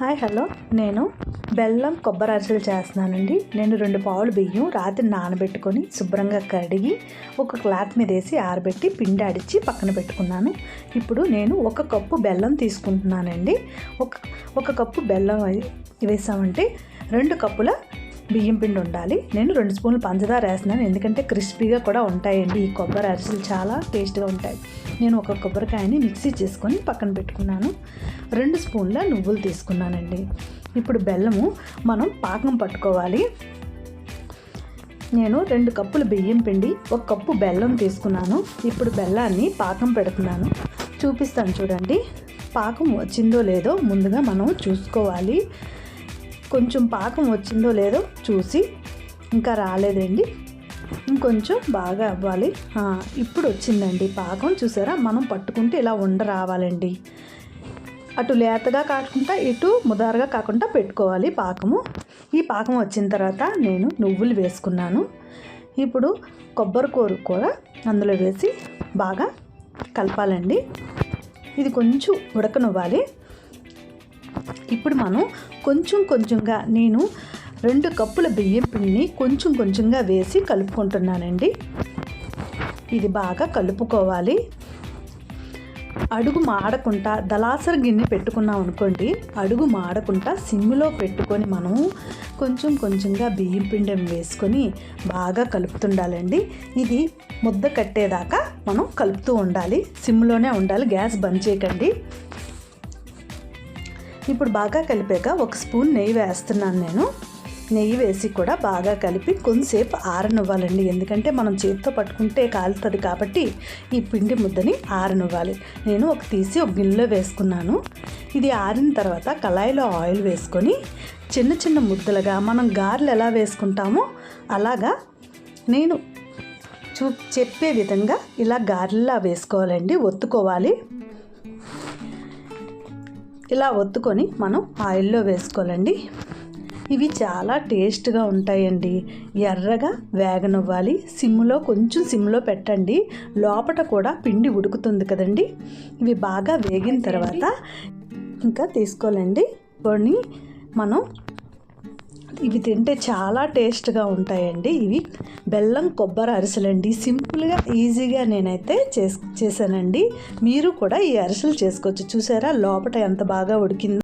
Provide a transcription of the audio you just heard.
Hi hello. నేను బెల్లం కొబ్బరి అరిసెలు చేస్తున్నానండి. నేను రెండు పావులు బియ్యం రాత్రి నానబెట్టుకొని శుభ్రంగా కడిగి ఒక క్లాత్ మీద వేసి ఆరబెట్టి పిండి అడిచి పక్కన పెట్టుకున్నాను. ఇప్పుడు నేను ఒక కప్పు బెల్లం తీసుకుంటున్నానండి. ఒక ఒక కప్పు బెల్లం వేసామంటే రెండు కప్పుల బియ్యం పిండి ఉండాలి. నేను రెండు స్పూన్లు పంచదార వేస్తున్నాను. ఎందుకంటే క్రిస్పీగా కూడా ఉంటాయండి ఈ కొబ్బరి అరిసెలు. చాలా టేస్ట్గా ఉంటాయి. నేను ఒక కొబ్బరికాయని మిక్సీ చేసుకొని పక్కన పెట్టుకున్నాను. రెండు స్పూన్ల నువ్వులు తీసుకున్నానండి. ఇప్పుడు బెల్లము మనం పాకం పట్టుకోవాలి. నేను రెండు కప్పులు బియ్యం పిండి ఒక కప్పు బెల్లం తీసుకున్నాను. ఇప్పుడు బెల్లాన్ని పాకం పెడుతున్నాను. చూపిస్తాను చూడండి. పాకం వచ్చిందో లేదో ముందుగా మనం చూసుకోవాలి. కొంచెం పాకం వచ్చిందో లేదో చూసి ఇంకా రాలేదండి. ఇంకొంచెం బాగా అవ్వాలి. ఇప్పుడు వచ్చిందండి పాకం. చూసారా? మనం పట్టుకుంటే ఇలా ఉండ రావాలండి. అటు లేతగా కాకుండా ఇటు ముదారుగా కాకుండా పెట్టుకోవాలి పాకము. ఈ పాకం వచ్చిన తర్వాత నేను నువ్వులు వేసుకున్నాను. ఇప్పుడు కొబ్బరి కూర కూడా అందులో వేసి బాగా కలపాలండి. ఇది కొంచెం ఉడకనివ్వాలి. ఇప్పుడు మనం కొంచెం కొంచెంగా నేను రెండు కప్పుల బియ్యం పిండిని కొంచెం కొంచెంగా వేసి కలుపుకుంటున్నానండి. ఇది బాగా కలుపుకోవాలి. అడుగు మాడకుండా దలాసర గిన్నె పెట్టుకున్నాం అనుకోండి అడుగు మాడకుండా సిమ్లో పెట్టుకొని మనం కొంచెం కొంచెంగా బియ్యం పిండి వేసుకొని బాగా కలుపుతుండాలండి. ఇది ముద్ద కట్టేదాకా మనం కలుపుతూ ఉండాలి. సిమ్లోనే ఉండాలి గ్యాస్ బంద్ చేయకండి. ఇప్పుడు బాగా కలిపాక ఒక స్పూన్ నెయ్యి వేస్తున్నాను నేను. నెయ్యి వేసి కూడా బాగా కలిపి కొంతసేపు ఆరనివ్వాలండి. ఎందుకంటే మనం చేతితో పట్టుకుంటే కాలుతుంది కాబట్టి ఈ పిండి ముద్దని ఆరనివ్వాలి. నేను ఒక తీసి ఒక గిన్నెలో వేసుకున్నాను. ఇది ఆరిన తర్వాత కళాయిలో ఆయిల్ వేసుకొని చిన్న చిన్న ముద్దలుగా మనం గారెలు ఎలా వేసుకుంటామో అలాగా నేను చూ చెప్పే విధంగా ఇలా గారెలా వేసుకోవాలండి. ఒత్తుకోవాలి. ఇలా ఒత్తుకొని మనం ఆయిల్లో వేసుకోవాలండి. ఇవి చాలా టేస్ట్గా ఉంటాయండి. ఎర్రగా వేగనివ్వాలి. సిమ్లో కొంచెం సిమ్లో పెట్టండి. లోపల కూడా పిండి ఉడుకుతుంది కదండి. ఇవి బాగా వేగిన తర్వాత ఇంకా తీసుకోవాలండి. కొన్ని మనం ఇవి తింటే చాలా టేస్ట్గా ఉంటాయండి. ఇవి బెల్లం కొబ్బరి అరిసెలండి. సింపుల్గా ఈజీగా నేనైతే చేస్ చేశానండి. మీరు కూడా ఈ అరిసెలు చేసుకోవచ్చు. చూసారా? లోపల ఎంత బాగా ఉడికిందో.